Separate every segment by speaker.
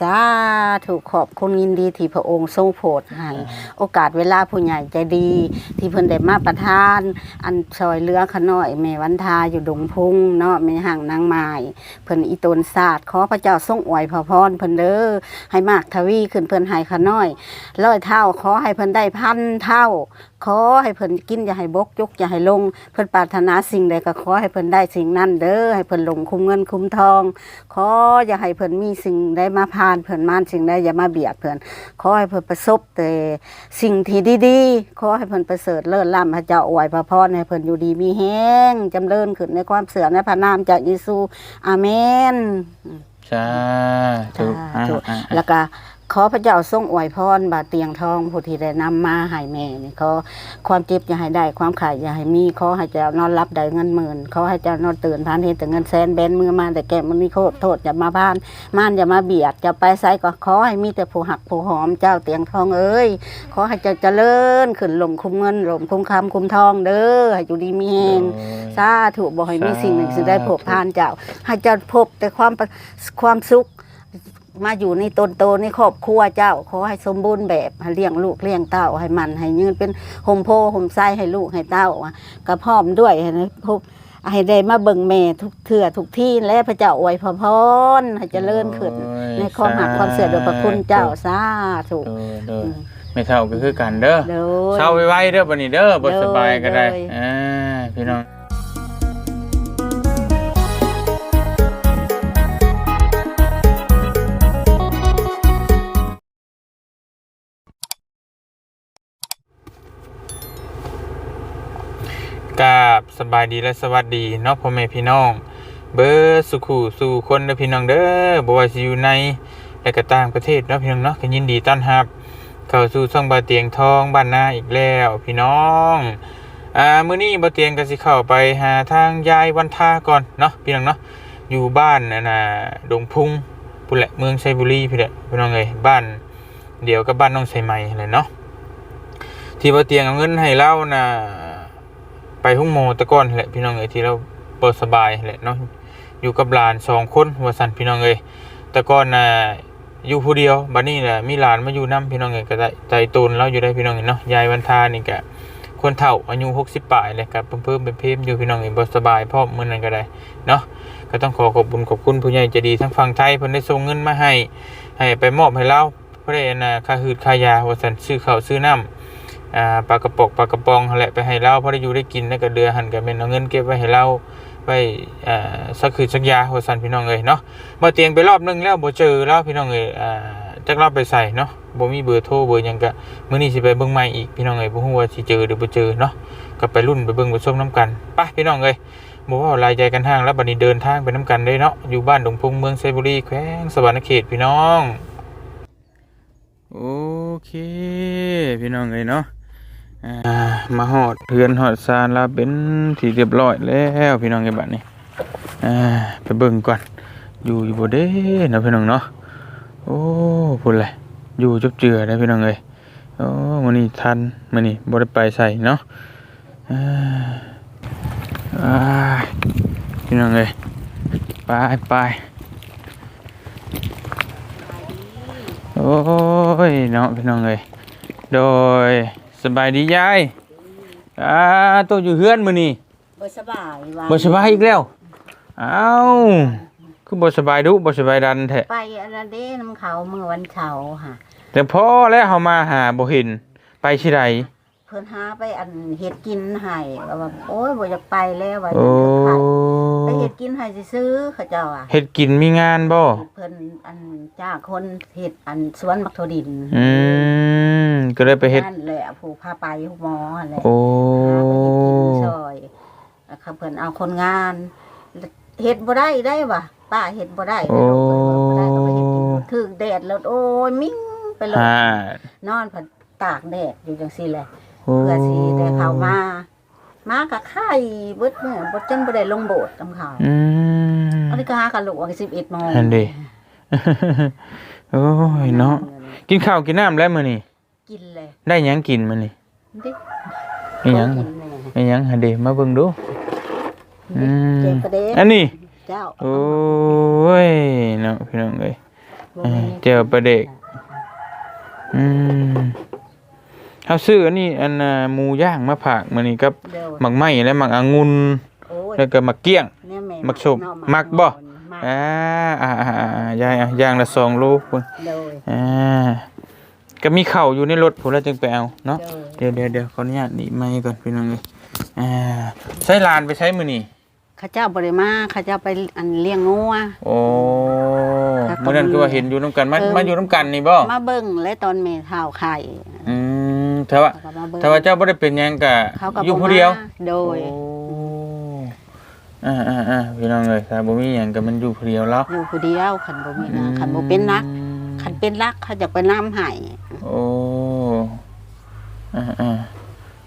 Speaker 1: สาธุขอบคุณยินดีที่พระองค์ทรงโปรดให้โอกาสเวลาผู้ใหญ่ใจดี ที่เพิ่นได้มาประทาน อันซอยเรือขน้อยแม่วันทาอยู่ดงพุงเนาะแม่ห่างนางไม้เพิ่นอีตนศาสตร์ขอพระเจ้าทรงอวยพระพรเพิ่นเด้อให้มากทวีขึ้นเพิ่นให้ขน้อยร้อยเท่าขอให้เพิ่นได้พันเท่าขอให้เพิ่นกินอย่าให้บกยกอย่าให้ลง เพิ่นปรารถนาสิ่งใดก็ขอให้เพิ่นได้สิ่งนั้นเด้อให้เพิ่นลงคุ้มเงินคุ้มทอง ขออย่าให้เพิ่นมีสิ่งใดมาผ่านเพิ่นมานสิ่งใดอย่ามาเบียดเพิ่นขอให้เพิ่นประสบแต่สิ่งที่ดีๆขอให้เพิ่นประเสริฐเลิศล้ำพระเจ้าอวยพระพรให้เพิ่นอยู่ดีมีแห้งจำเริญขึ้นในความเสื่อในพระนามจากเยซูอาเมน
Speaker 2: สาธุ
Speaker 1: สาธุ
Speaker 2: อ่าๆ
Speaker 1: แล้วก็ ขอพระเจ้าทรงอวยพรบาดเตียงทองผู้ที่ได้นำมาให้แม่นี่ขอความเจ็บอย่าให้ได้ความขายอย่าให้มีขอให้เจ้านอนรับได้เงินหมื่นขอให้เจ้านอนตื่นผ่านเห็นแต่เงินแสนแบนมือมาแต่แก่มันมีโทษโทษอย่ามาบ้านม่านอย่ามาเบียดจะไปไซก็ขอให้มีแต่ผู้หักผู้หอมเจ้าเตียงทองเอ้ยขอให้เจ้าเจริญขึ้นลมคุ้มเงินลมคุ้มคำคุ้มทองเด้อให้อยู่ดีมีแหง
Speaker 2: โอ้ย
Speaker 1: สาธุบอกให้มีสิ่งหนึ่งสิ่งได้พบผ่านเจ้าให้เจ้าพบแต่ความประความสุข มาอยู่ในตนโตในครอบครัวเจ้า ขอให้สมบูรณ์แบบให้เลี้ยงลูกเลี้ยงเต้าให้มัน ให้ยืนเป็นโฮมโพโฮมไซให้ลูกให้เต้าอะกระพร้อมด้วยให้ได้พบให้ได้มาเบิ่งแม่ทุกเถื่อทุกที่และพระเจ้าอวยพรให้เจริญขึ้น
Speaker 2: โอ้ย
Speaker 1: ในความหักความเสื่อโดยพระคุณเจ้าสาธุ
Speaker 2: โดยโดยไม่เท่าก็คือกันเด้อ
Speaker 1: โดย
Speaker 2: เช้าไว้ๆเด้อบัดนี้เด้อบ่
Speaker 1: เด้อ
Speaker 2: สบายก็ได้
Speaker 1: เด้อ
Speaker 2: อ่าพี่น้อง กาบสบายดีและสวัสดีเนาะพ่อแม่พี่น้อง เบอร์สุขุสู่คนเด้อพี่น้องเด้อบ่ว่าสิอยู่ในและก็ต่างประเทศเนาะพี่น้องเนาะก็ยินดีต้อนรับ เข้าสู่ช่องบาเตียงทองบ้านนาอีกแล้วพี่น้องอ่ามื้อนี้บาเตียงก็สิเข้าไปหาทางยายวันทาก่อนเนาะพี่น้องเนาะอยู่บ้านนั่นน่ะดงพุงพุ่นแหละเมืองชัยบุรีพี่แหละพี่น้องเอ้ยบ้าน เดี๋ยวกับบ้านน้องไสใหม่นั่นแหละเนาะที่บาเตียงเอาเงินให้เราน่ะ ไปหุ้งโมตะก่อนแหละพี่น้องเอ้ยที่เราบ่สบายแหละเนาะอยู่กับหลานสองคนว่าสันพี่น้องเอ้ยต่ก่อนน่ะอยู่ผู้เดียวบัดนี้แหละมีหลานมาอยู่นํพี่น้องเองก็ได้ใจตูนเราอยู่ได้พี่น้องเองเนาะยายวันทานี่ก็คนเฒ่าอายุ60ปลายเลยครับเพิ่มๆเป็นเพิ่มอยู่พี่น้องเองบ่สบายพ่อมื้อนั้นก็ได้เนาะก็ต้องขอขอบคุญขอบคุณผู้ใหญ่ใจดีทั้งฝั่งไทยเพิ่นได้ส่งเงินมาให้ให้ไปมอบให้เราเพื่อได้น่ะค่าหืดค่ายาว่าซั่นซื้อข้าวซื้อน้ำ อ่าปลากระปอกปลากระปองแหละไปให้เราพอได้อยู่ได้กินแล้วก็เดือหันก็แม่นเอาเงินเก็บไว้ให้เราไว้อ่าสักคือสักยาว่าซั่นพี่น้องเอ้ยเนาะมาเตียงไปรอบนึงแล้วบ่เจอแล้วพี่น้องเอ้ยอ่าจักรอบไปใส่เนาะบ่มีเบอร์โทรเบอร์ยังก็มื้อนี้สิไปเบิ่งใหม่อีกพี่น้องเอ้ยบ่ฮู้ว่าสิเจอหรือบ่เจอเนาะก็ไปรุ่นไปเบิ่งไปชมน้ำกันไปพี่น้องเอ้ยบ่ว่าหลายใจกันทางแล้วบัดนี้เดินทางไปน้ำกันเลยเนาะอยู่บ้านดงพงเมืองไซบุรีแขวงสวรรณเขตพี่น้อง โอเค พี่น้องเอ้ยเนาะ มาฮอดเรือนฮอดซานลาเป็นที่เรียบร้อยแล้วพี่น้องเอ้บัดนี้อ่ไปเบิ่งก่อน อยู่อยู่บ่เด้นะพี่น้องเนาะโอ้พูดเลยอยู่จบเจือได้พี่น้องเอ้ยโอ้มื้อนี้ทันมื้อนี้บ่ได้ไปใส่เนาะพี่น้องเอ้ยไปไปโอ้ยเนาะพี่น้องเอ้ยโดย สบายดียายอ่าตัวอยู่เฮือนมื้อนี้
Speaker 1: บ่สบายว่า
Speaker 2: บ่สบายอีกแล้วเอ้าคือบ่สบายดุบ่สบายดันแท้
Speaker 1: ไปอันนั้นเด้น้ำเขาเมื่อวันเสาร์ค่ะ
Speaker 2: แต่พอแล้วเฮามาหาบ่เห็นไปที่ใด
Speaker 1: เพิ่นหาไปอันเฮ็ดกินให้ก็ว่าโอ้ยบ่อยากไปแล้วว่า
Speaker 2: โอ้
Speaker 1: ไป เฮ็ดกินให้ซื้อๆเขาเจ้าอะ
Speaker 2: เฮ็ดกินมีงานบ่
Speaker 1: เพิ่นอันจ้างคนเฮ็ดอันสวนมักโทดิน
Speaker 2: อืมก็เลยไปเฮ็ด
Speaker 1: นั่นแหละผู้พาไปผู้หมอนั่นแหละ
Speaker 2: โอ้
Speaker 1: หาไปเฮ็ดกินซอยแล้วเขาเพิ่นเอาคนงานเฮ็ดบ่ได้ได้ว่ะป้าเฮ็ดบ่ได้
Speaker 2: โอ้
Speaker 1: บ่ได้ก็ไปเฮ็ดกินถึกแดดแล้วโอ้ยมิ่งไปเลย
Speaker 2: ฮ่าน
Speaker 1: อนผัดตากแดดอยู่จังซี่แหละ
Speaker 2: โอ้
Speaker 1: เพื่อสิได้เข้ามา มากับไข่เบิดมื้อบ่จนบ่ได้ลงโบสถ์กับเขา
Speaker 2: อืม
Speaker 1: อันนี้ก็หากันลูกว่า11โมง
Speaker 2: นั่นดิโอ้ยเนาะกินข้าวกินน้ำแล้วมื้อนี้
Speaker 1: กินเลย
Speaker 2: ได้หยังกินมื้อนี้
Speaker 1: ดิ
Speaker 2: มีหยัง
Speaker 1: กินแน่
Speaker 2: มีหยังหั่นเด้มาเบิ่งดูอืม
Speaker 1: เจ็บกระเด็น
Speaker 2: อันนี้
Speaker 1: เจ้า
Speaker 2: โอ้ยเนาะพี่น้องเอ้ยอ่าเจียวปลาเด็กอืม เฮาซื้ออันนี้อันน่ะหมูย่างมาฝากมื้อนี้กับ
Speaker 1: เดี๋ยว
Speaker 2: หมักไหม้และหมักองุ่น
Speaker 1: โอ้ย
Speaker 2: แล้วก็หมักเกี้ยง
Speaker 1: เนี่ยแมั
Speaker 2: กชม
Speaker 1: เนาะ
Speaker 2: มักบ่
Speaker 1: มัก
Speaker 2: อ่าอ่าอ่าอ่ายายอะย่างละ2โลพุ่น
Speaker 1: โดย
Speaker 2: อ่าก็มีข้าวอยู่ในรถพุ่นแล้วจึงไปเอาเนาะ
Speaker 1: โดย
Speaker 2: เดี๋ยวเดี๋ยวเดี๋ยวขออนุญาตหนีไม้ก่อนพี่น้องเลยอ่าใช้ลานไปใช้มือนี่
Speaker 1: ข้าเจ้าบริมาข้าเจ้าไปอันเลี้ยงงัว
Speaker 2: โอ้
Speaker 1: ครับ
Speaker 2: เมื่อนั้นคือว่าเห็นอยู่น้ำกันมา
Speaker 1: เออ
Speaker 2: มาอยู่น้ำกันนี่บ่
Speaker 1: มาเบิ่งและตอนเมเท้าไข่
Speaker 2: อืม ถ้าว่า
Speaker 1: เขาก็มาเบิ่ง
Speaker 2: ถ้าว่าเจ้าบ่ได้เป็นหยังกะ
Speaker 1: เขาก็
Speaker 2: อยู่ผู้เดียว
Speaker 1: บ่มาโดย
Speaker 2: โอ้อ่าอ่าอ่าพี่น้องเลยถ้าบ่มีหยังก็มันอยู่ผู้เดียวแล้ว
Speaker 1: อยู่ผู้เดียวขันบ่มีนะขันบ่เป็นนักขันเป็นรักเขาจะไปน้ำให้
Speaker 2: โอ้อ่าอ่า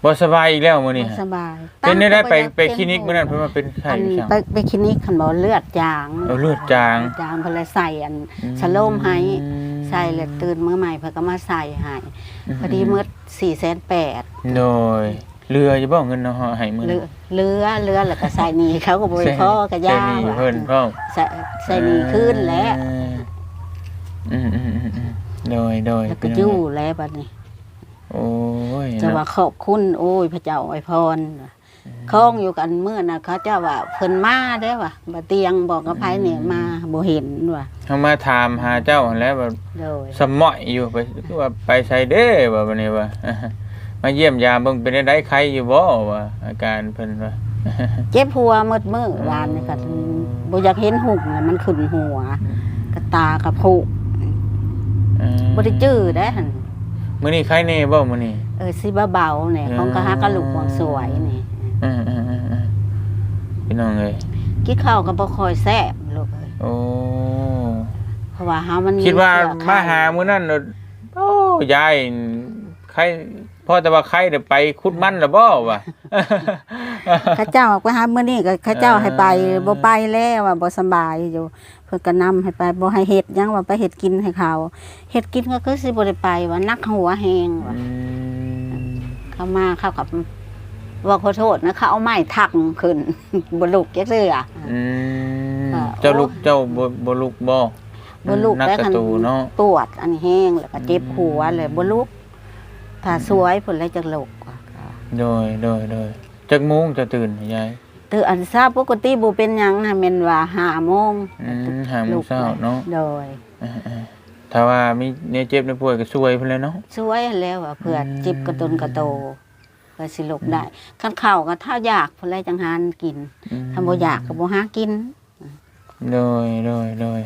Speaker 2: บ่สบายอีกแล้วมื้อนี้
Speaker 1: บ่สบาย
Speaker 2: เป็นได้ได้ไป
Speaker 1: ตั้ง
Speaker 2: ไปคลินิกมื้อนั้นเพิ่นว่าเป็นไข้
Speaker 1: อัน
Speaker 2: จัง
Speaker 1: ไปไปคลินิกขันบ่เลือดจาง
Speaker 2: เอาเลือดจาง
Speaker 1: เลือดจางเพิ่นเลยใส่อัน
Speaker 2: อืม
Speaker 1: สโลมให้ใส่แล้วตื่นมื้อใหม่เพิ่นก็มาใส่ให้ พอดีมื้อ4,800
Speaker 2: โดยเรือจะบอกเงินเนาะให้มือ
Speaker 1: เรือเรือเรือแล้วก็ใส่หนีเขาก็บ่ไปพ่อกระยา
Speaker 2: ใส่หนี
Speaker 1: ว่ะ
Speaker 2: เพิ่นพ่อ
Speaker 1: ใส่ใส่หนีขึ้นแล้ว
Speaker 2: อืมอืมอืมอืมโดยโดย
Speaker 1: แล้วก็อยู่แล้วบัดนี้
Speaker 2: โอ้ย
Speaker 1: จะว่าขอบคุณ โอ้ยพระเจ้าอวยพร คล้องอยู่กันเมื่อน่ะเขาเจ้าว่าเพิ่นมาได้อว่ะบ่เตียงบอกกับไผเนี่ยมาบ่เห็นว่ะ
Speaker 2: เขามาถามหาเจ้าหั่นแหล้วแบบ
Speaker 1: โดย
Speaker 2: สมอยอยู่ไปคือว่าไปใส่เด้ว่าบัดนี้ว่า มาเยี่ยมยามเบิ่งเป็นได้ใครอยู่บ่ว่าอาการเพิ่นว่า
Speaker 1: เจ็บหัวมืดมื้อวานนี่ก็บ่อยากเห็นหุ่งน่ะมันขึ้นหัวกระตากระพุบ่ได้จื้อได้หั่น
Speaker 2: มื้อนี้ใครแน่บ่มื้อนี้
Speaker 1: เออสิเบาๆเนี่ยของกะฮักกะลูกวางสวยนี่
Speaker 2: อืมอืมอืมอืมพี่น้องเอ้ย
Speaker 1: กินข้าวก็บ่ค่อยแซ่บลูกเอ้ย
Speaker 2: โอ้
Speaker 1: เพราะว่าเฮามัน
Speaker 2: คิดว่า
Speaker 1: เสื้อไข่
Speaker 2: มาหามื้อนั้นน่ะโอ้ยายใครพ่อแต่ว่าใครเดี๋ยวไปคุดมันล่ะบ่วะ
Speaker 1: ข้าเจ้าไปหามื้อนี้ก็ข้าเจ้าให้ไป
Speaker 2: เออ
Speaker 1: บ่ไปแล้วว่าบ่สำบายอยู่ เพิ่นก็นำให้ไปบ่ให้เฮ็ดหยังว่าไปเฮ็ดกินให้เขาเฮ็ดกินก็คือสิบ่ได้ไปว่านักหัวแฮงว่า
Speaker 2: อืม
Speaker 1: เขามาเขากับ ว่าขอโทษนะเขาเอาไม้ทักขึ้นบ่ลุกจักเทื่อ
Speaker 2: อืม
Speaker 1: ค่ะ
Speaker 2: เจ้าลูกเจ้าบ่บ่ลูกบ่
Speaker 1: บ่ลุก
Speaker 2: นัก
Speaker 1: แล้ว
Speaker 2: กระ
Speaker 1: คัน
Speaker 2: ตูเนาะ
Speaker 1: ปวดอันแห้งแล้วก็เจ็บหัวเลยบ่ลุกถ้าสวยเพิ่นเลยจักลุกว่า
Speaker 2: โดยโดยโดยจักโมงจะตื่นยาย
Speaker 1: ตื่นอันทราบปกติบ่เป็นหยังนะแม่นว่า5โมง
Speaker 2: อืมห้าโมงเช้าเนาะ
Speaker 1: โดย
Speaker 2: อ่าๆถ้าว่ามีเนี่ยเจ็บในป่วยก็ช่วยเพิ่นแหล้วเนาะ
Speaker 1: สวยแล้วว่าเพื่ออ
Speaker 2: ม
Speaker 1: จิบกระตุนกระโต เพื่อสิลุกได้คันข้าวก็ถ้าอยากเพิ่นเลยจังหานกิน
Speaker 2: อืม
Speaker 1: ถ้าบ่อยากก็บ่หากิน
Speaker 2: โดยโดยโดย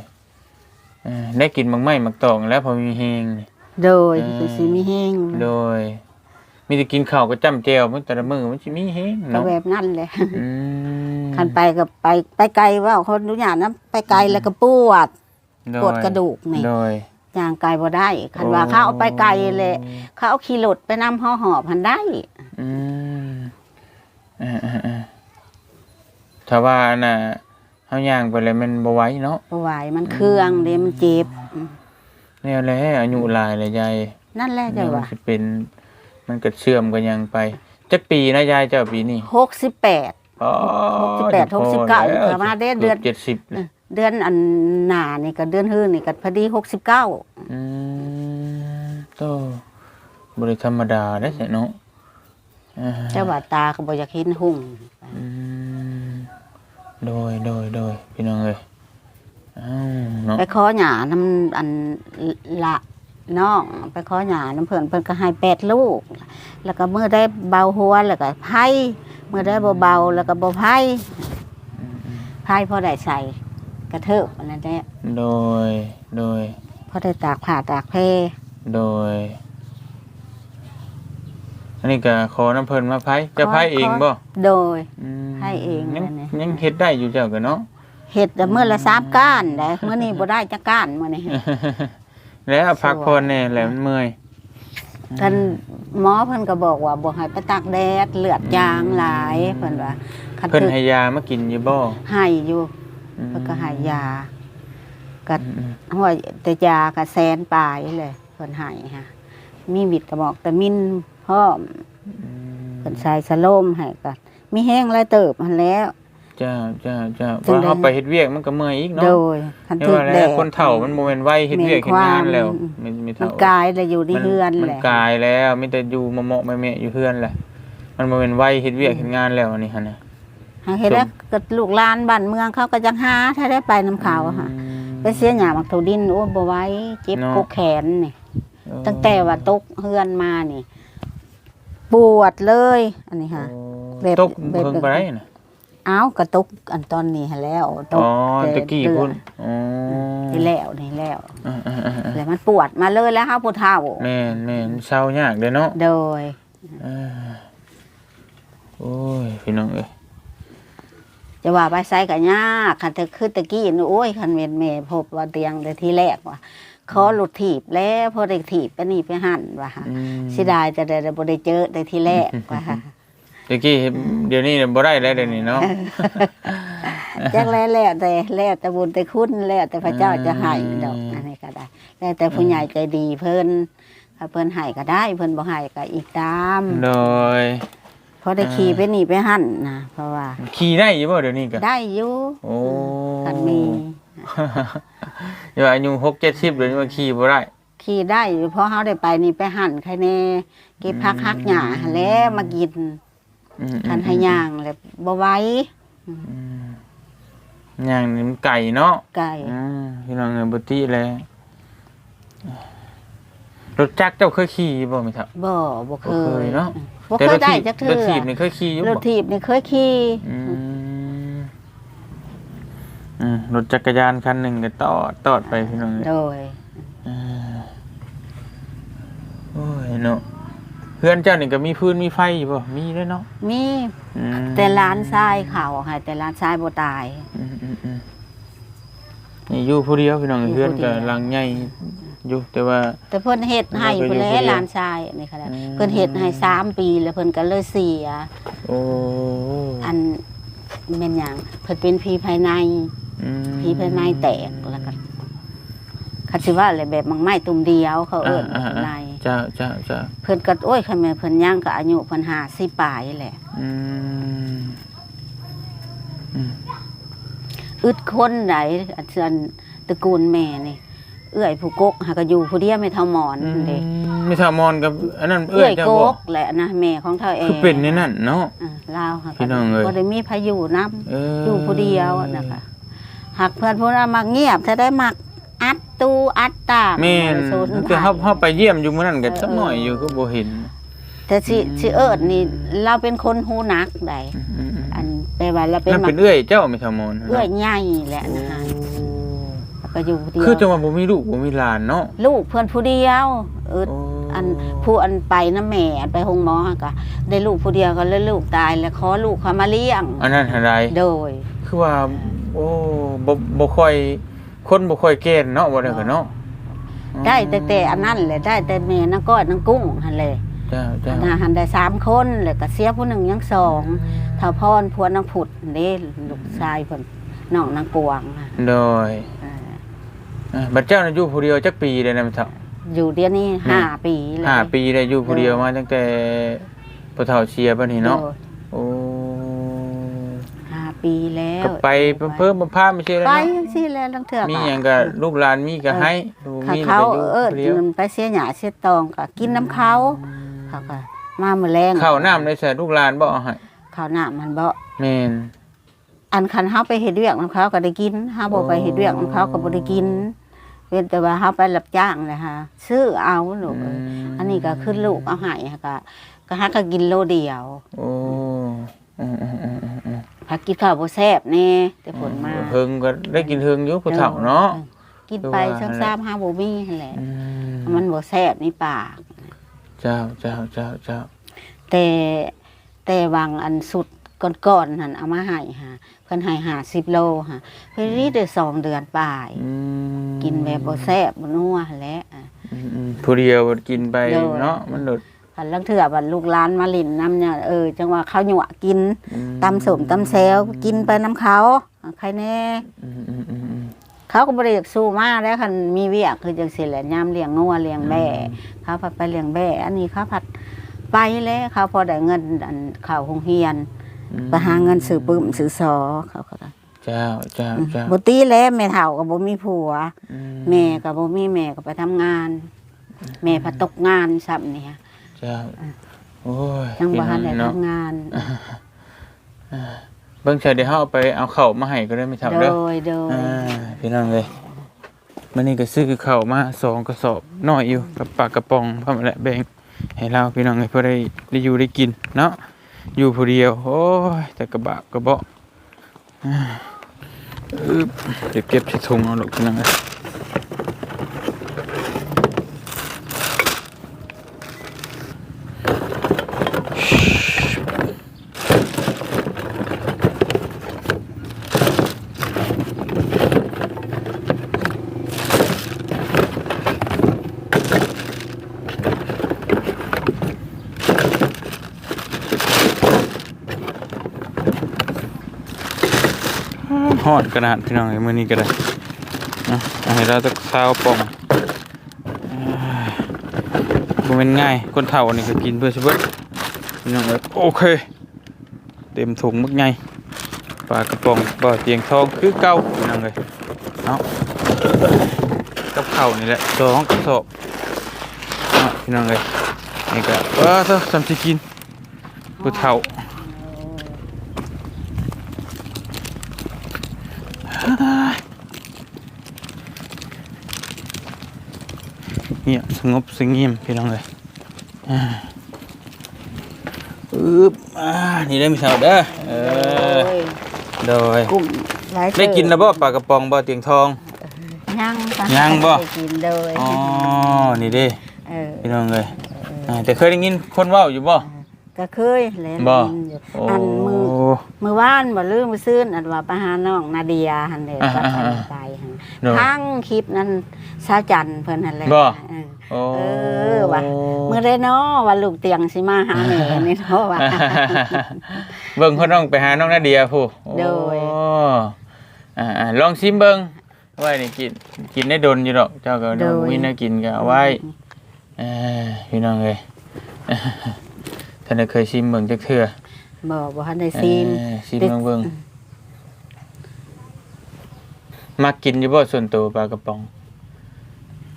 Speaker 2: อ่าได้กินบางไม้มักตองแล้วพอมีแฮงนี่
Speaker 1: โดย
Speaker 2: เออ
Speaker 1: คือสิมีแห้ง
Speaker 2: โดย มีแต่กินข้าวก็จ้ำแจวมันแต่ละมื้อมันสิมีแฮง
Speaker 1: ก็
Speaker 2: เนาะ
Speaker 1: แบบนั้นแหละ
Speaker 2: อืม
Speaker 1: คันไปก็ไปไปไกลว่าเขาอนุญาตนะไปไกลแล้วก็ปวด
Speaker 2: โป
Speaker 1: วดกระดูกนี่
Speaker 2: โด ย
Speaker 1: ย่างไกลบ่ได้คันว่าเขาเอาไปไกลเลยเขาเอาขี่รถไปนำห่อหอบหันได้
Speaker 2: อืมอ่าๆๆถ้าว่าน่ะเฮาย่างไปแล้วมันบ่ไหวเนาะ
Speaker 1: บ่ไหวมันเครื่องเด้มันเจ็บ
Speaker 2: แนวแลอายุหลายแล้วยาย
Speaker 1: นั่นแหละ
Speaker 2: เดี๋
Speaker 1: จ้ะ
Speaker 2: ยวมัน
Speaker 1: ว่า
Speaker 2: สิเป็น มันก็เชื่อมกันยังไปจักปีนะยายเจ้าปีนี้
Speaker 1: 68
Speaker 2: อ๋อ
Speaker 1: 68 69ประมาณเดือนเดือน
Speaker 2: เจ็ดสิบ เลย
Speaker 1: เดือนอันหน้านี่ก็เดือนฮื้อนี่ก็พอดี69
Speaker 2: อืมโตบริธรรมดาได้ใช่เนาะอ่า
Speaker 1: แต่ว่าตาก็บ่อยากเห็นหุ่ง
Speaker 2: อืมโดยโดยโดยพี่น้องเลยอ้าวเนาะ
Speaker 1: ไปขอหยาน้ำอันละน้องไปขอหยาน้ำเพิ่นเพิ่นก็ให้แปดลูก แล้วก็เมื่อได้เบาหัวแล้วก็ไพ่เมื่อได้เบาๆแล้วก็บ่ไพ่ไพ่พอได้ใส่ กระเทิบอันนั้นแหละ
Speaker 2: โดย โดย
Speaker 1: พอได้ตากผ้าตากแพร
Speaker 2: โดย อันนี้ก็ขอน้ำเพลินมาไพ่จะไพ่เองบ่
Speaker 1: โดย
Speaker 2: อืม
Speaker 1: ไพ่เอง
Speaker 2: ยัง
Speaker 1: นั่นนี่
Speaker 2: ยังเฮ็ดได้อยู่เจ้ากันเนาะ
Speaker 1: เห็ดแต่เมื่อละสามก้านได้เมื่อนี้บ่ได้จักก้านมื้อนี้
Speaker 2: แล้วพักผ่อนเนี่ยแหละมันเมื่อย
Speaker 1: ท่านหมอเพิ่นก็บอกว่าบ่ให้ไปตากแดดเลือดจางหลายเพิ่นว่าคัน
Speaker 2: เพิ่น
Speaker 1: ถึก
Speaker 2: ให้ยามากินอยู่บ่
Speaker 1: ให้อยู่
Speaker 2: อืม
Speaker 1: เพิ่นก็ให้ยาก็
Speaker 2: อืม
Speaker 1: หัวแต่ยาก็แสนปลายเลยเพิ่นให้ฮะมีวิตกระบอกแต่มินพร้อม
Speaker 2: อืม
Speaker 1: เพิ่นใส่สโลมให้ก็มีแห้งหลายเติบหันแหล้ว
Speaker 2: จ้าจ้าจ้า
Speaker 1: จึง
Speaker 2: ว่า
Speaker 1: ได้
Speaker 2: เฮาไปเฮ็ดเวียกมันก็เมื่อยอีก
Speaker 1: โด
Speaker 2: เนาะ
Speaker 1: ยคัน
Speaker 2: นี่
Speaker 1: ถึก
Speaker 2: ว่า
Speaker 1: แด
Speaker 2: แล้ว
Speaker 1: ด
Speaker 2: คนเฒ่ามันบ่แม่นวัยเฮ็ดเวียกเฮ็ดงานแล้ว
Speaker 1: แม่นความ
Speaker 2: มันมี
Speaker 1: มัน
Speaker 2: เฒ่ากา
Speaker 1: ยแล้วอยู่ที่เฮือน
Speaker 2: มั
Speaker 1: แห
Speaker 2: น
Speaker 1: ละ
Speaker 2: กายแล้วมีแต่อยู่มาเหมาะๆแม่ๆอยู่เฮือนแหละมันบ่แม่นวัยเฮ็ดเวียกเฮ็ดงานแล้วอันนี่หั่นน่ะ
Speaker 1: หาเฮ็ดแล้วก็ลูกหลานบ้านเมืองเขาก็จังหาถ้าได้ไปนํเขาอะค่ะ ไปเสียหยามักถูดินโอ้บ่ไหว้เจ็บ
Speaker 2: เนาะ
Speaker 1: กกแขนนี่
Speaker 2: เออ
Speaker 1: ตั้งแต่ว่าตกเฮือนมานี่ ปวดเลย อันนี้ค่ะ
Speaker 2: โอ้
Speaker 1: แบบ
Speaker 2: ตก
Speaker 1: แบบ
Speaker 2: เพิ่งไปได้น่ะ
Speaker 1: เอ้าวก็ตกอันตอนนี้หั้นแล้วต
Speaker 2: อ๋
Speaker 1: ก
Speaker 2: อตะกี้พุ่นอ๋อ
Speaker 1: นี่แล้วนี่แล้ว
Speaker 2: อ่าๆๆ
Speaker 1: แล้วมันปวดมาเลยแล้วเฮาผู้เฒ่า
Speaker 2: ๆแม่นแม่นเศร้ายากเด้อเนาะ
Speaker 1: โดย
Speaker 2: เออโอ้ยพี่น้องเอ้ย
Speaker 1: จะว่าไปไสก็ยากคันแต่คือตะกี้นี่โอ้ยคันเม็นแม่พบว่าเตียงแต่ทีแรกว่าขอหลุดถีบแล้วพอได้ถีบไปนี่ไปหั่นว่าค่ะ
Speaker 2: อืม
Speaker 1: เสิดายจะได้บ่ได้เจอแต่ทีแรกว่าค่ะ
Speaker 2: ตะกี้เดี๋ยวนี้บ่ได้แล้วเดี๋ยวนี้เนาะ
Speaker 1: จักแล้วแล้วแต่แล้วแต่บุญแต่คุณแล้วแต่พระเจ้าจะให้ดอก
Speaker 2: อืม
Speaker 1: อันนี้ก็ได้แล้วแต่ผู้ใหญ่ใจดีเพิ่นถ้าเพิ่นให้ก็ได้เพิ่นบ่ให้ก็อีกตาม
Speaker 2: โดย
Speaker 1: เพราะได้ขี่ไปนี่ไปหั่นนะเพราะว่า
Speaker 2: ขี่ได้อยู่บ่เดี๋ยวนี้ก็
Speaker 1: ได้อยู่
Speaker 2: โอ้
Speaker 1: คันมี
Speaker 2: เดี๋ยวอายุ6 70เดี๋ยวนี้มาขี่บ่ได้
Speaker 1: ขี่ได้อยู่เพราะเฮาได้ไปนี่ไปหั่นใครแน่เก็บผักฮักหญ้าหั้นแหล้วมากิน
Speaker 2: อืม
Speaker 1: คันให้ย่างแล้วบ่ไหว
Speaker 2: อืมย่างนี่มันไก่เนาะ
Speaker 1: ไก่
Speaker 2: อืมพี่น้องเอ้ยบ่ติแล้วรถจักรเจ้าเคยขี่บ่แม่ทับ
Speaker 1: บ่บ่เค
Speaker 2: บ่เค
Speaker 1: ย
Speaker 2: ยเนาะ
Speaker 1: บ่เคยได้จักเทื่
Speaker 2: ร
Speaker 1: อ
Speaker 2: ถถีบนี่เคยขี่อยู่
Speaker 1: ร
Speaker 2: บ่
Speaker 1: ถถีบนี่เคยขี่
Speaker 2: อืมอืมรถจักรยานคันหนึ่งก็ตอดตอดไปพี่น้องเอ้ย
Speaker 1: โดย
Speaker 2: อ่าโอ้ยเนาะเพื่อนเจ้านี่ก็มีพื้นมีไฟอยู่บ่มีด้วยเนาะ
Speaker 1: มี
Speaker 2: อืม
Speaker 1: แต่ร้านทรายเขาให้แต่ร้านทรายบ่ตาย
Speaker 2: อืมอืมอืมนี่อยู่ผู้เดียวพี่น้อง
Speaker 1: อยู่
Speaker 2: เพื่อน
Speaker 1: ผู้เดี
Speaker 2: ก็
Speaker 1: ยว
Speaker 2: หลังใหญ่ อยู่แต่ว่า
Speaker 1: แต่เพิ่นเฮ็ดให้
Speaker 2: เราก็
Speaker 1: เพิ่น
Speaker 2: อยู่
Speaker 1: แล้
Speaker 2: ผู้เดียว
Speaker 1: ร้านทรายอันนี้ค่ะ
Speaker 2: อืม
Speaker 1: เพิ่นเฮ็ดให้สามปีแล้วเพิ่นก็เลยเสีย
Speaker 2: โอ้
Speaker 1: อันแม่นหยังเพิ่นเป็นผีภายใน
Speaker 2: อืม
Speaker 1: ผีภายในแตกแล้วก็คันสิว่าอะไรแบบมังไม้ตุ่มเดียวเขาเอิ้น
Speaker 2: อ่า
Speaker 1: ภายใน
Speaker 2: เจ้าเจ้าเจ้า
Speaker 1: เพิ่นก็โอ้ยคันแม่เพิ่นย่างก็อายุเพิ่น50ปลายแหละ
Speaker 2: อืมอืม
Speaker 1: อึดคนใดอันเชิญตระกูลแม่นี่ เอื้อยผู้กกหาก็อยู่ผู้เดียวไม่เท่าหมอนเด้
Speaker 2: มีทามอนกับอันนั้นเอื้
Speaker 1: เอื้
Speaker 2: อ
Speaker 1: อยย
Speaker 2: เจ้า
Speaker 1: โก
Speaker 2: บ่
Speaker 1: กแหละนะแม่ของเธอเอง
Speaker 2: คือเป็นในนั่นเนาะ
Speaker 1: อ่าลาวค่ะ
Speaker 2: พี่น้องเอ้ย
Speaker 1: บ่ได้มีพายุนํ
Speaker 2: เออ
Speaker 1: อยู่ผู้เดียวนะคะหักเพื่อนพูดว่ามักเงียบถ้าได้มักอัดตูอัดตา
Speaker 2: แม่น
Speaker 1: โซน
Speaker 2: คือเฮาเฮาไปเยี่ยมอยู่มื้อนั้นก็
Speaker 1: เออ
Speaker 2: สักหน่อยอยู่ก็บ่เห็น
Speaker 1: แต่สิสิเอิดนี่เราเป็นคนหูนักได้
Speaker 2: อืมๆ
Speaker 1: อันแปลว่าเราเป็น
Speaker 2: นั่น
Speaker 1: มั
Speaker 2: เป็
Speaker 1: ก
Speaker 2: นเอื้อยเจ้าไม่ทามอน
Speaker 1: เอื้อยใหญ่แหละนะคะแล้ว ก็อยู่ผู้เดียว
Speaker 2: คือจังว่าบ่มีลูกบ่มีหลานเนาะ
Speaker 1: ลูกเพื่อนผู้เดียวเอิด
Speaker 2: โอั
Speaker 1: นผู้อันไปนะแม่อันไปห้องหมอก็ได้ลูกผู้เดียวก็เลยลูกตายแล้วขอลูกเขามาเลี้ยง
Speaker 2: อันนั้นอะไร
Speaker 1: โดย
Speaker 2: คือว่า โอ้บ่บ่ค่อยคนบ่ค่อยเกณฑ์เนาะบ่ได้ก็เนาะ
Speaker 1: ได้แต่แต่อันนั้นแหละได้แต่แม่นางก้อยนางกุ้งหันเลย
Speaker 2: จ้าจ้า
Speaker 1: อาหันได้สามคนแล้วก็เสียผู้หนึ่งยังสองเท่าพรพวนางผุดนี่ลูกชายเพิ่นน้องนางกวางน่ะ
Speaker 2: โดย
Speaker 1: เออ
Speaker 2: อ่า บัดเจ้าน่ะอยู่ผู้เดียวจักปีได้นะแม่เฒ่า
Speaker 1: อยู่เดี๋ยวนี้ห้าปีเลย
Speaker 2: ห้าปีได้อยู่ผู้เดียวมาตั้งแต่พ่อเฒ่าเชียร์ปานนี้เนาะ
Speaker 1: โดย
Speaker 2: โอ้
Speaker 1: ห้าปีแล้ว
Speaker 2: ก็ไปเพิ่มมาพาไม่ใช่แล้ว
Speaker 1: ไป
Speaker 2: เนาะ
Speaker 1: จังซี่แหล้วลังเถื่อ
Speaker 2: มีหยังก็ลูกหลานมีก็ให้ลูก
Speaker 1: เขา
Speaker 2: มี
Speaker 1: เขา
Speaker 2: ก็อยู่
Speaker 1: เอิ้
Speaker 2: ผู้เดียวน
Speaker 1: ไปเสียหยาเสียตองก็กินน้ำเขาเขาก็มามื้อแรง
Speaker 2: ข้าวน้ำได้ใส่ลูกหลานบ่เอาให้
Speaker 1: ข้าวหน้ามันบ่
Speaker 2: แม่น
Speaker 1: อันคันเฮาไปเฮ็ดเวียกนํเขาก็ได้กินเฮาบ่ไปเฮ็ดเวียกนํเขาก็บ่ได้กิน เว้นแต่ว่าเฮาไปรับจ้างเลยฮะซื้อเอาลูกเอ้ย
Speaker 2: ม
Speaker 1: อันนี้ก็ขึ้นลูกเอาใหายก็ก็ฮักก็กินโลเดียว
Speaker 2: โอ้อืมอืมอืมอืมอืม
Speaker 1: พักกินข้าวบ่แซ่บแน่แต่ผลมา
Speaker 2: เฮิงก็ได้กินเฮิงอยู่ผู้เฒ่าเนาะ
Speaker 1: กินไป
Speaker 2: คือว่า
Speaker 1: ซ้ำๆหาบ่มีนั่นแหละ
Speaker 2: อื
Speaker 1: มันบ่แซ่บในปาก
Speaker 2: เจ้าเจ้าเจ้าเจ้า
Speaker 1: แต่แต่วางอันสุดก่อนๆนั่นเอามาให้หาเพิ่นให้50โลค่ะเพิ่นรีได้สองเดือนปลาย
Speaker 2: อืม
Speaker 1: กินแบบบ่แซ่บบ่นัวหั้นแหละอะ
Speaker 2: อืมอืมผู้เดียวกินไป
Speaker 1: โดย
Speaker 2: เนาะมันหลุด
Speaker 1: คันลังเถื่อบัดลูกหลานมาลิ้นน้ำเนี่ยเออจังว่าเขาหยั่วกิน
Speaker 2: อืม
Speaker 1: ตำสมตำแซวกินไปน้ำเขาใครแน่
Speaker 2: อืมอืมอืมอืม
Speaker 1: เขาก็บริยากสู้มาแล้วคันมีเวียกคือจังสิแหละยามเลี้ยงงัวเลี้ยงแบ่เขาผัดไปเลี้ยงแบ่อันนี้เขาผัดไปแล้วเขาพอได้เงินอันข่าวคงเฮียน
Speaker 2: อืม
Speaker 1: ไปหาเงินซื้อปึ้มซื้อซอเขาก็ได้
Speaker 2: เจ้าเจ้าเจ้า
Speaker 1: บ่ตีแล้วแม่เฒ่าก็บ่มีผัว
Speaker 2: อื
Speaker 1: แม่ก็บ่มีแม่ก็ไปทำงาน แม่พัดตกงานซ้ำเนี่ย
Speaker 2: เจ้าโอ้ย
Speaker 1: จังบ่ทันได้
Speaker 2: เนาะ
Speaker 1: ทำงาน
Speaker 2: เบิ่งเฉยเดี๋ยวเฮาเอาไปเอาข้าวมาให้ก็ได้ไม่ทำ
Speaker 1: โด
Speaker 2: เด้อ
Speaker 1: ยโดย
Speaker 2: อ่าพี่น้องเลยมันนี่ก็ซื้อข้าวมาสองกระสอบน้อยอยู่กับปากกระป๋องพร้อมแหละแบ่งให้เราพี่น้องเลยเพื่อได้ได้อยู่ได้กินเนาะ อยู่ผู้เดียว โอ้ย แต่กระบะกระเบาะเก็บเก็บใส่ถุงเอาหลบกพี่นั่งเลย หอดกระดาษพี่น้องเลยมื้อนี้ก็ได้นะเอาให้เราจะซาวป่องบ่แม่นง่าย คนเฒ่านี่ก็กินเพื่อสิเบิดพี่น้องเลยโอเค เต็มถุงมึกไงปลากระป๋องบ่อเตียงทองคือเก่าพี่น้องเลยเอากับข้านี่แหละสองกระสอบเอาพี่น้องเลยนี่ก็เออเถอะสำสิกินผู้เฒ่า เงียบสงบสงเงียมพี่น้องเลยอ่าอึ๊บอ่านี่ได้อมีเฒ่าเด้อเออ
Speaker 1: โดย
Speaker 2: โดย
Speaker 1: กลุ่มหลาย
Speaker 2: ได้กินแล้วบ่ปลากระป๋องบ่เตียงทอง
Speaker 1: ยังปะ
Speaker 2: ยังบ่
Speaker 1: ได้กินโดย
Speaker 2: อ๋อนี่เด้
Speaker 1: เออ
Speaker 2: พี่น้องเลยอ่าแต่เคยได้ยินคนเว้าอยู่บ่
Speaker 1: ก็เคยแหล้ว
Speaker 2: บ่โอ้
Speaker 1: อันมือมือว่านบ่ลืมมือซื่นอันว่าไปหาน้องนาเดียหั่นแหละ
Speaker 2: อ่า
Speaker 1: ก็
Speaker 2: อ่า
Speaker 1: ไป
Speaker 2: อ่า
Speaker 1: ไปหั่น
Speaker 2: โดย
Speaker 1: ทั้งคลิปนั้นสาวจันทร์เพิ่นหั่นแหละ
Speaker 2: บ่
Speaker 1: เออ
Speaker 2: โอ้
Speaker 1: เออว่ะ มื้อได้เนาะว่าลูกเตียงสิมาหาแม่นี่เนาะว่า
Speaker 2: เบิ่งพ่อน้องไปหาน้องนาเดียผู้โอ้
Speaker 1: โดย
Speaker 2: อ่าอ่าลองชิมเบิ่งไว้นี่กินกินได้ดนอยู่ดอก เจ้าก็น้องมีแน่ากินก็เอาไว้เออพี่น้องเอ้ย ท่านได้เคยชิมเบิ่งจักเทื่อ
Speaker 1: บ่บ่ทันได้ซีม
Speaker 2: เออชิมเบิ่งเบิ่งมักกินอยู่บ่ส่วนตัวปลากระป๋อง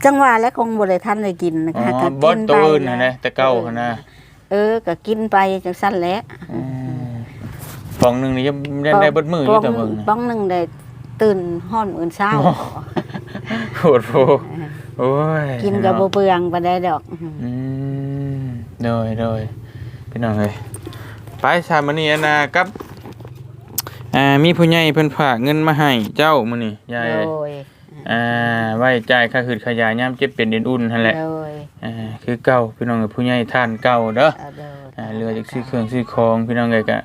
Speaker 1: จังหวะแล้วคงบ่ได้ทันได้กินนะ
Speaker 2: อ๋อ
Speaker 1: คะก็
Speaker 2: บ่
Speaker 1: กิน
Speaker 2: ตัว
Speaker 1: ไป
Speaker 2: อื่นน่ะนะแต่เก่าหั่นนะ
Speaker 1: เออก็กินไปจังซั่นแหละ
Speaker 2: อืมฟองหนึงนี่ยังได้ได้เบิดมืออยู่แต่เบิ่งนะ
Speaker 1: ป้องหนึงได้ตื่นฮ้อนมื้อเช้า
Speaker 2: โอ้ โหดโพโอ้ย
Speaker 1: กินก็บ่เปลืองบ่ได้ดอก
Speaker 2: อืมโดยโดย พี่น้องเอ้ยไปชามื้อนี้อะนะกับอ่ามีผู้ใหญ่เพิ่นฝากเงินมาให้เจ้ามื้อนี้ยาย
Speaker 1: โด
Speaker 2: เอ้ย
Speaker 1: ย
Speaker 2: อ่าไว้จ่ายค่าขืดขยายยามเจ็บเป็นเดือนอุ่นนั่นแหละ
Speaker 1: โดย
Speaker 2: อ่าคือเก่าพี่น้องเอ้ยผู้ใหญ่ท่านเก่าเด้อ
Speaker 1: เอาโดย
Speaker 2: อ่าเรือจากซื้อเครื่องซื้อของพี่น้องเอ้ยก็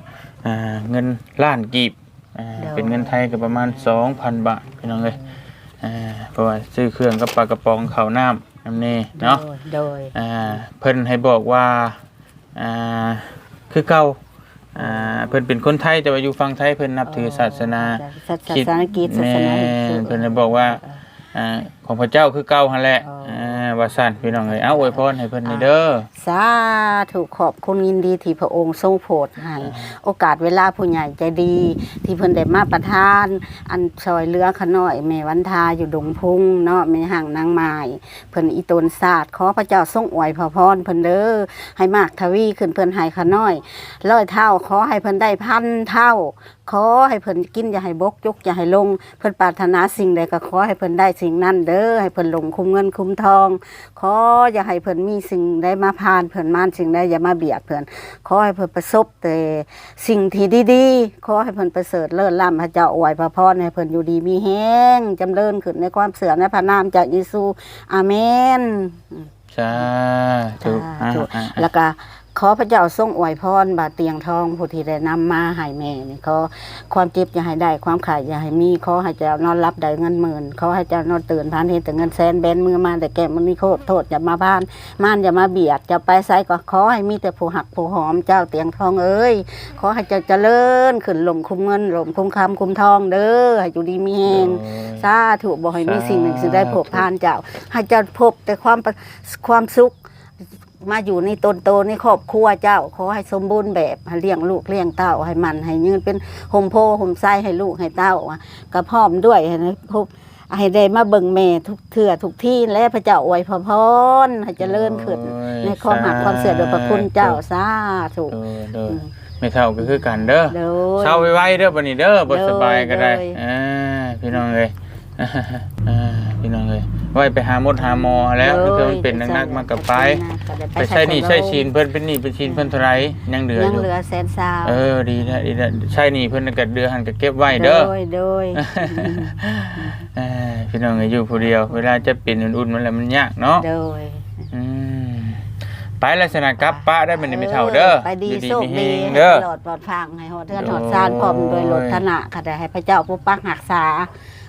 Speaker 2: อ่าเงินล้านกีบอ่าเป็นเงินไทยก็ประมาณ 2,000 บาทพี่น้องเอ้ยอ่าเพราะว่าซื้อเครื่องกับปลากระป๋องข้าวน้ำน้ำเนเนาะ
Speaker 1: โดยโดย
Speaker 2: อ่าเพิ่นให้บอกว่า อ่าคือเก่าอ่าเพิ่นเป็นคนไทยแต่ว่าอยู่ฝั่งไทยเพิ่นนับถือศาสนา
Speaker 1: ศาสนากิจศาสนา
Speaker 2: แม่
Speaker 1: ฮิน
Speaker 2: เพิ่นเลยบอกว่าอ่าของพระเจ้าคือเก่าหั่นแหละ
Speaker 1: อ๋ออ่
Speaker 2: อ่า ว่าซั่นพี่น้องเอ้ยเอาอวยพรให้เพิ่นหน่อยเด้อ
Speaker 1: สาธุขอบคุณยินดีที่พระองค์ทรงโปรดให้โอกาสเวลาผู้ใหญ่ใจดี ที่เพิ่นได้มาประทาน อันซอยเรือขน้อยแม่วันทาอยู่ดงพุงเนาะแม่ห่างนางไม้เพิ่นอีตนศาสตร์ขอพระเจ้าทรงอวยพระพรเพิ่นเด้อให้มากทวีขึ้นเพิ่นให้ขน้อยร้อยเท่าขอให้เพิ่นได้พันเท่า ขอให้เพิ่นกินอย่าให้บกยกอย่าให้ลง เพิ่นปรารถนาสิ่งใดก็ขอให้เพิ่นได้สิ่งนั้นเด้อให้เพิ่นลงคุ้มเงินคุ้มทอง ขออย่าให้เพิ่นมีสิ่งใดมาผ่านเพิ่นมานสิ่งใดอย่ามาเบียดเพิ่นขอให้เพิ่นประสบแต่สิ่งที่ดีๆขอให้เพิ่นประเสริฐเลิศล้ำพระเจ้าอวยพระพรให้เพิ่นอยู่ดีมีแห้งจำเริญขึ้นในความเสื่อในพระนามจากเยซูอาเมน
Speaker 2: สาธุอ่า
Speaker 1: สาธุ
Speaker 2: อ่า
Speaker 1: แล้วก็ ขอพระเจ้าทรงอวยพรบาทเตียงทองผู้ที่ได้นำมาให้แม่นี่ขอความเจ็บอย่าให้ได้ ความขายอย่าให้มีขอให้เจ้านอนรับได้เงินหมื่นขอให้เจ้านอนตื่นผ่านเห็นแต่เงินแสนแบนมือมาแต่แก้มันมีโทษโทษอย่ามาบ้านม่านอย่ามาเบียดจะไปไซก็ขอให้มีแต่ผู้หักผู้หอมเจ้าเตียงทองเอ้ยขอให้เจ้าเจริญขึ้นลมคุ้มเงินลมคุ้มคำคุ้มทองเด้อให้อยู่ดีมีแหงสาธุบอกให้มีสิ่งหนึ่งสิ่งได้พบผ่านเจ้าให้เจ้าพบแต่ความประความสุข มาอยู่ในตนโตในครอบครัวเจ้า ขอให้สมบูรณ์แบบให้เลี้ยงลูกเลี้ยงเต้าให้มันให้ยืนเป็นโฮมโพโฮมไซให้ลูกให้เต้าอะกระพร้อมด้วยให้นะพวกให้ได้มาเบิ่งแม่ทุกเถื่อทุกที่และพระเจ้าอวยพรให้เจริญขึ้น
Speaker 2: โอ้ย
Speaker 1: ในความหักความเสื่อโดยพระคุณเจ้าสาธุ
Speaker 2: เออเด้อไม่เท่าก็คือกันเด้อ
Speaker 1: โดย
Speaker 2: เช้าไว้ๆเด้อบัดนี้เด้อบ่
Speaker 1: เด้อ
Speaker 2: สบายก็ได้
Speaker 1: เด้อ
Speaker 2: อ่าพี่น้องเอ้ยอ่า พี่น้องเอ้ยไว้ไปหาหมดหาหมอแล้วถ้าเกิดมันเป็นนักๆมันก็ไป ไปใช้หนี่ใช้ชีนเพิ่นเป็นหนี่เป็นชีนเพิ่นเท่าไหร่ยังเหลือ
Speaker 1: ยั
Speaker 2: องยู่
Speaker 1: เหลือแสนสาว
Speaker 2: เออดีแล้วดีแล้วใช่หนี่เพิ่นก็เดือหันก็เก็บไว้เด้อ
Speaker 1: โดยโดย
Speaker 2: เอ้ยพี่น้องเอ้ยอยู่ผู้เดียว เวลาจะเป็นอุ่นๆมันแล้วมันยากเนาะ
Speaker 1: โดย
Speaker 2: อืมไปลักษณะกลับป้าได้มันไม่เท่าเด้อ
Speaker 1: ไปดี
Speaker 2: อยู่
Speaker 1: โชค
Speaker 2: มี
Speaker 1: ดี
Speaker 2: เฮง
Speaker 1: ให้
Speaker 2: เด้อ
Speaker 1: ตลอดปลอดฟังให้หอดเทือน
Speaker 2: โดย
Speaker 1: หอดซานพร้อมโดยลดธนะค่ะแต่ให้พระเจ้าปกปักรักษา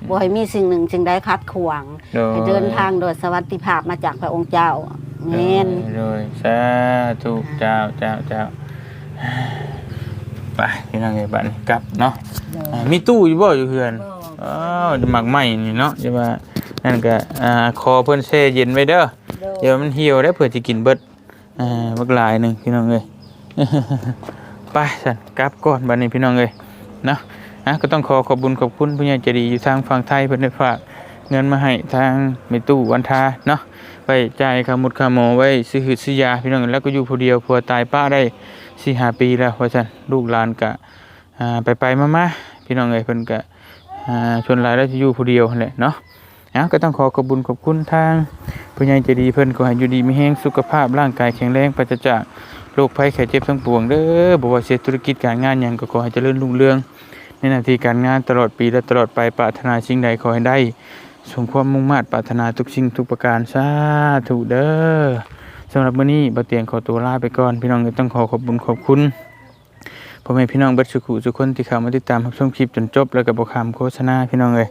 Speaker 1: บ่ให้มีสิ่งหนึ่งจึงได้คัดขวาง
Speaker 2: โดย
Speaker 1: ให้เดินทางโดยสวัสดิภาพมาจากพระองค์เจ้าแม่น
Speaker 2: โดยสาธุเจ้าเจ้าเจ้าไปพี่น้องเอ้ยบัดนี้กลับเนาะอ่ามีตู้อยู่บ่อยู่เฮือนอ๋อหมักไหม้นี่เนาะจะว่านั่นก็อ่าคอเพิ่นแช่เย็นไว้เด้อเดี๋ยวมันเหี่ยวได้เผื่อสิกินเบิดอ่าบักหลายหนึงพี่น้องเอ้ย ไปสั่นกลับก่อนบัดนี้พี่น้องเอ้ยเนาะ อะก็ต้องขอขอบุญขอบคุณผู้ใหญ่ใจดีอยู่ทางฝั่งไทยเพิ่นได้ฝากเงินมาให้ทางม่ตู้วันทาเนาะไปจ่ายค่ามุดค่าหมอไว้ซื้อหืดซื้อยาพี่น้องแล้วก็อยู่ผู้เดียวผัวตายป้าได้สี่ห้าปีแล้วว่าซั่นลูกหลานกะไปไปๆมาพี่น้องเอ้ยเพิ่นกะชวนหลายแล้วจะอยู่ผู้เดียวแหละเนาะเอาก็ต้องขอขอบุญขอบคุณทางผู้ใหญ่ใจดีเพิ่นขอให้อยู่ดีมีแฮงสุขภาพร่างกายแข็งแรงปราศจากโรคภัยไข้เจ็บทั้งปวงเด้อบ่ว่าเสียธุรกิจการงานหยังก็ขอให้เจริญรุ่งเรือง ในหน้าที่การงานตลอดปีและตลอดไปปรารถนาสิ่งใดขอให้ได้สมความมุ่งมา่ปรารถนาทุกสิ่งทุกประการสาธุเด้อสำหรับมื้อนี้บ่เตียงขอตัวลาไปก่อน พี่น้องต้องขอขอบคุญขอบคุณพ่อแม่พี่น้องเบัดสุขุทุคนที่เข้ามาติดตามรับชมคลิปจนจบแล้วก็บ่คำโฆษณาพี่น้องเอ้ย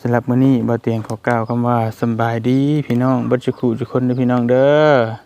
Speaker 2: สำหรับมื้อนี้บ่เตียงขอกล่าวคำว่าสบายดี พี่น้องเบัดสุขุทุคนเด้อพี่น้องเด้อ